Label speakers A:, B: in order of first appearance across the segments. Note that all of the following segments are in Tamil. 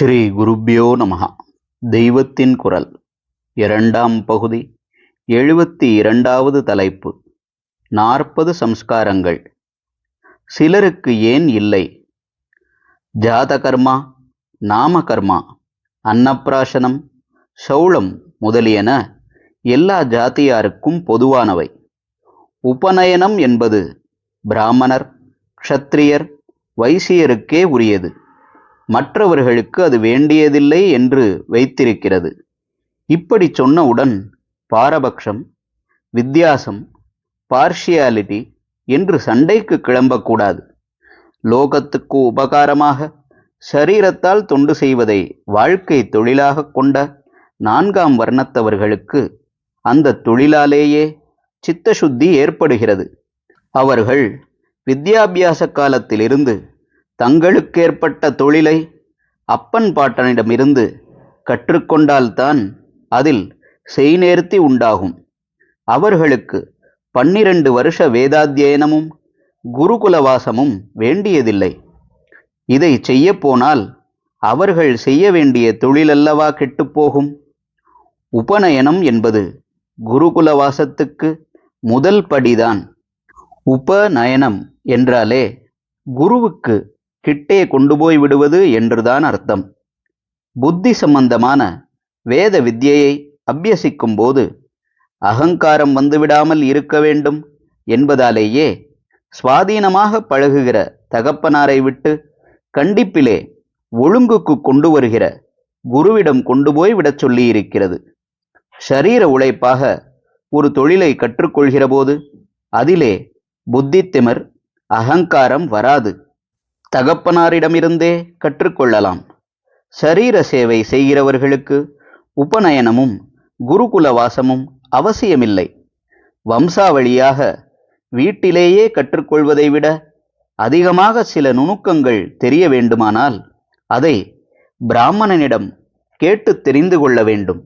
A: ஸ்ரீ குருப்யோ நமகா தெய்வத்தின் குரல். இரண்டாம் பகுதி. எழுபத்தி இரண்டாவது தலைப்பு. நாற்பது சம்ஸ்காரங்கள். சிலருக்கு ஏன் இல்லை? ஜாதகர்மா நாமகர்மா அன்னப்பிராசனம் சௌளம் முதலியன எல்லா ஜாதியாருக்கும் பொதுவானவை. உபநயனம் என்பது பிராமணர் க்ஷத்திரியர் வைசியருக்கே உரியது. மற்றவர்களுக்கு அது வேண்டியதில்லை என்று வைத்திருக்கிறது. இப்படி சொன்னவுடன் பாரபக்ஷம் வித்தியாசம் பார்ஷியாலிட்டி என்று சண்டைக்கு கிளம்பக்கூடாது. லோகத்துக்கு உபகாரமாக சரீரத்தால் தொண்டு செய்வதை வாழ்க்கை தொழிலாக கொண்ட நான்காம் வர்ணத்தவர்களுக்கு அந்த தொழிலாலேயே சித்தசுத்தி ஏற்படுகிறது. அவர்கள் வித்யாபியாச காலத்திலிருந்து தங்களுக்கேற்பட்ட தொழிலை அப்பன் பாட்டனிடமிருந்து கற்றுக்கொண்டால்தான் அதில் செய்நேர்த்தி உண்டாகும். அவர்களுக்கு பன்னிரண்டு வருஷ வேதாத்தியனமும் குருகுலவாசமும் வேண்டியதில்லை. இதை செய்யப்போனால் அவர்கள் செய்ய வேண்டிய தொழிலல்லவா கெட்டுப்போகும் உபநயனம் என்பது குருகுலவாசத்துக்கு முதல் படிதான். உபநயனம் என்றாலே குருவுக்கு கிட்டே கொண்டு போய் விடுவது என்றுதான் அர்த்தம். புத்தி சம்பந்தமான வேத வித்தியையை அபியசிக்கும் போது அகங்காரம் வந்துவிடாமல் இருக்க வேண்டும் என்பதாலேயே சுவாதீனமாக பழகுகிற தகப்பனாரை விட்டு கண்டிப்பிலே ஒழுங்குக்கு கொண்டு வருகிற குருவிடம் கொண்டு போய் விடச் சொல்லியிருக்கிறது. ஷரீர உழைப்பாக ஒரு தொழிலை கற்றுக்கொள்கிற போது அதிலே புத்தித்திமர் அகங்காரம் வராது. தகப்பனாரிடமிருந்தே கற்றுக்கொள்ளலாம். சரீர சேவை செய்கிறவர்களுக்கு உபநயனமும் குருகுல வாசமும் அவசியமில்லை. வம்சாவளியாக வீட்டிலேயே கற்றுக்கொள்வதை விட அதிகமாக சில நுணுக்கங்கள் தெரிய வேண்டுமானால் அதை பிராமணனிடம் கேட்டு தெரிந்து கொள்ள வேண்டும்.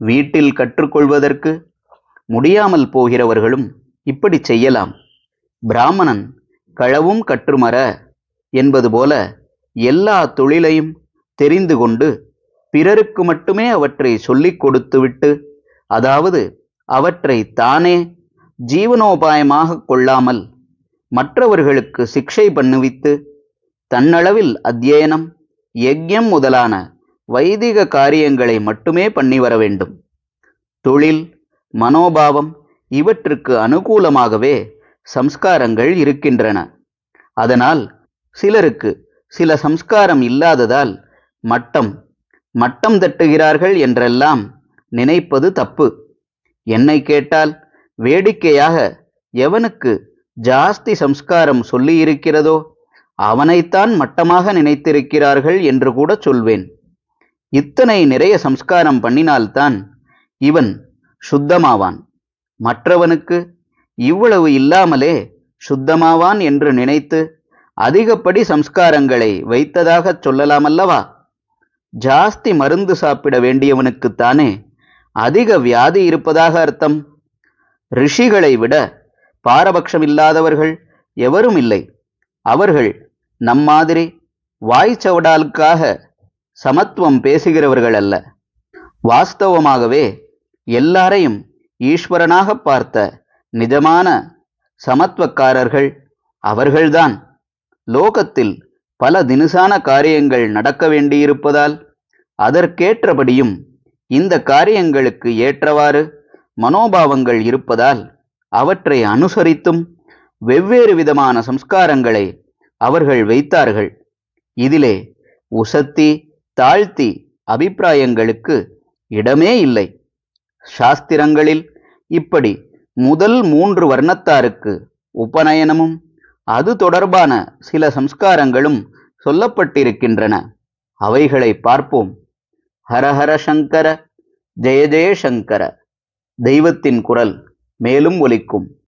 A: வீட்டில் கற்றுக்கொள்வதற்கு முடியாமல் போகிறவர்களும் இப்படி செய்யலாம். பிராமணன் களவும் கற்றுமர என்பது போல எல்லா தொழிலையும் தெரிந்து கொண்டு பிறருக்கு மட்டுமே அவற்றை சொல்லிக் கொடுத்துவிட்டு அதாவது அவற்றை தானே ஜீவனோபாயமாக கொள்ளாமல் மற்றவர்களுக்கு சிக்ஷை பண்ணுவித்து தன்னளவில் அத்தியனம் யஜ்யம் முதலான வைதிக காரியங்களை மட்டுமே பண்ணி வர வேண்டும். தொழில் மனோபாவம் இவற்றுக்கு அனுகூலமாகவே சம்ஸ்காரங்கள் இருக்கின்றன. அதனால் சிலருக்கு சில சம்ஸ்காரம் இல்லாததால் மட்டம் மட்டம் தட்டுகிறார்கள் என்றெல்லாம் நினைப்பது தப்பு. என்னை கேட்டால் வேடிக்கையாக எவனுக்கு ஜாஸ்தி சம்ஸ்காரம் சொல்லியிருக்கிறதோ அவனைத்தான் மட்டமாக நினைத்திருக்கிறார்கள் என்று கூட சொல்வேன். இத்தனை நிறைய சம்ஸ்காரம் பண்ணினால்தான் இவன் சுத்தமாவான். மற்றவனுக்கு இவ்வளவு இல்லாமலே சுத்தமாவான் என்று நினைத்து அதிகப்படி சம்ஸ்காரங்களை வைத்ததாகச் சொல்லலாமல்லவா? ஜாஸ்தி மருந்து சாப்பிட வேண்டியவனுக்குத்தானே அதிக வியாதி இருப்பதாக அர்த்தம். ரிஷிகளை விட பாரபட்சமில்லாதவர்கள் எவரும் இல்லை. அவர்கள் நம்மாதிரி வாய்ச்சவடாலுக்காக சமத்துவம் பேசுகிறவர்கள் அல்ல. வாஸ்தவமாகவே எல்லாரையும் ஈஸ்வரனாக பார்த்த நிஜமான சமத்துவக்காரர்கள் அவர்கள்தான். லோகத்தில் பல தினுசான காரியங்கள் நடக்க வேண்டியிருப்பதால் அதற்கேற்றபடியும் இந்த காரியங்களுக்கு ஏற்றவாறு மனோபாவங்கள் இருப்பதால் அவற்றை அனுசரித்தும் வெவ்வேறு விதமான சம்ஸ்காரங்களை அவர்கள் வைத்தார்கள். இதிலே உசத்தி தாழ்த்தி அபிப்பிராயங்களுக்கு இடமே இல்லை. சாஸ்திரங்களில் இப்படி முதல் மூன்று வர்ணத்தாருக்கு உபநயனமும் அது தொடர்பான சில சம்ஸ்காரங்களும் சொல்லப்பட்டிருக்கின்றன. அவைகளை பார்ப்போம். ஹரஹர சங்கர ஜெய ஜெயசங்கர தெய்வத்தின் குரல் மேலும் ஒலிக்கும்.